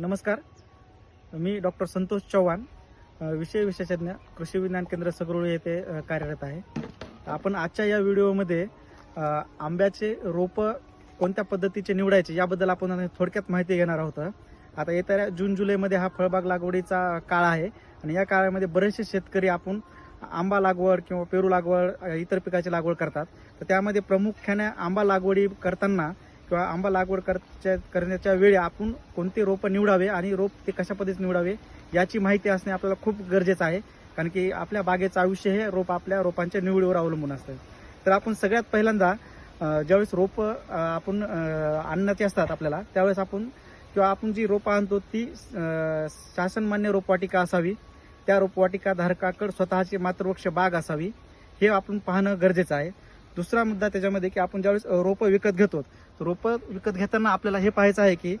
नमस्कार. मी डॉक्टर संतोष चव्हाण विषय विशेषज्ञ कृषी विज्ञान केंद्र सगरुळी येथे कार्यरत आहे. आपण आजच्या या व्हिडिओमध्ये आंब्याचे रोपं कोणत्या पद्धतीचे निवडायचे याबद्दल आपण थोडक्यात माहिती घेणार आहोत. आता येत्या जून जुलैमध्ये हा फळबाग लागवडीचा काळ आहे आणि या काळामध्ये बरेचसे शेतकरी आपण आंबा लागवड किंवा पेरू लागवड इतर पिकाची लागवड करतात. तर त्यामध्ये प्रामुख्याने आंबा लागवडी करताना किंवा आंबा लागवड करच्या करण्याच्या वेळी आपण कोणते रोपं निवडावे आणि रोप ते कशा पद्धतीने निवडावे याची माहिती असणे आपल्याला खूप गरजेचं आहे. कारण की आपल्या बागेचं आयुष्य हे रोप आपल्या रोपांच्या निवडीवर अवलंबून असतं. तर आपण सगळ्यात पहिल्यांदा ज्यावेळेस रोपं आपण आणण्याचे असतात आपल्याला त्यावेळेस आपण किंवा आपण जी रोपं आणतो ती शासनमान्य रोपवाटिका असावी. त्या रोपवाटिका धारकाकडे स्वतःची मातृवृक्ष बाग असावी. हे आपण पाहणं गरजेचं आहे. दुसरा मुद्दा त्याच्यामध्ये की आपण ज्यावेळेस रोपं विकत घेतो रोपं विकत घेताना आपल्याला हे पाहायचं आहे की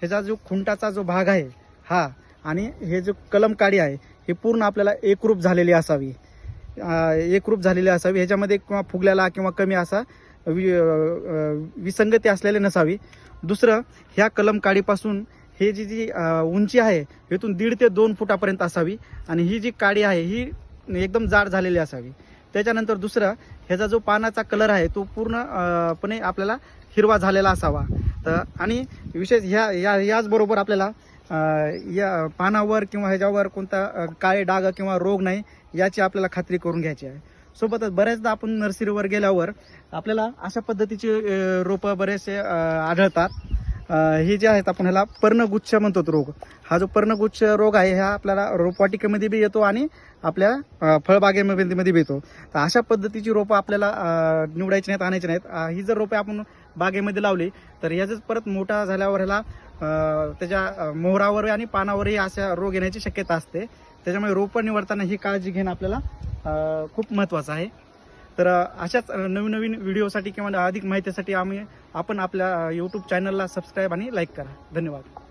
ह्याचा जो खुंटाचा जो भाग आहे हा आणि हे जो कलम काडी आहे हे पूर्ण आपल्याला एकरूप झालेली असावी. एकरूप झालेली असावी. ह्याच्यामध्ये किंवा फुगल्याला किंवा कमी असा वि विसंगती असलेली नसावी. दुसरं ह्या कलम काडीपासून हे जी जी उंची आहे इथून दीड ते दोन फुटापर्यंत असावी. आणि ही जी काडी आहे ही एकदम जाड झालेली असावी. त्याच्यानंतर दुसरं ह्याचा जो पानाचा कलर आहे तो पूर्णपणे आपल्याला हिरवा झालेला असावा. तर आणि विशेष ह्या या याचबरोबर आपल्याला या पानावर किंवा ह्याच्यावर कोणता काळे डाग किंवा रोग नाही याची आपल्याला खात्री करून घ्यायची आहे. सोबतच बऱ्याचदा आपण नर्सरीवर गेल्यावर आपल्याला अशा पद्धतीची रोपं बरेचसे आढळतात. हे जे आहेत आपण ह्याला पर्णगुच्छ म्हणतो रोग. हा जो पर्णगुच्छ रोग आहे हा आपल्याला रोपवाटिकेमध्ये बी येतो आणि आपल्या फळबागेमध्ये बी येतो. तर अशा पद्धतीची रोपं आपल्याला निवडायची नाहीत आणायची नाहीत. ही जर रोपे आपण बागेमध्ये लावली तर ह्याच परत मोठा झाल्यावर ह्याला त्याच्या मोहरावर आणि पानावरही अशा रोग येण्याची शक्यता असते. त्याच्यामुळे रोपं निवडताना ही काळजी घेणं आपल्याला खूप महत्त्वाचं आहे. तर अशाच नवीन नवीन व्हिडिओसाठी किंवा अधिक माहितीसाठी आम्ही आपण आपल्या यूट्यूब चॅनलला सबस्क्राईब आणि लाईक करा. धन्यवाद.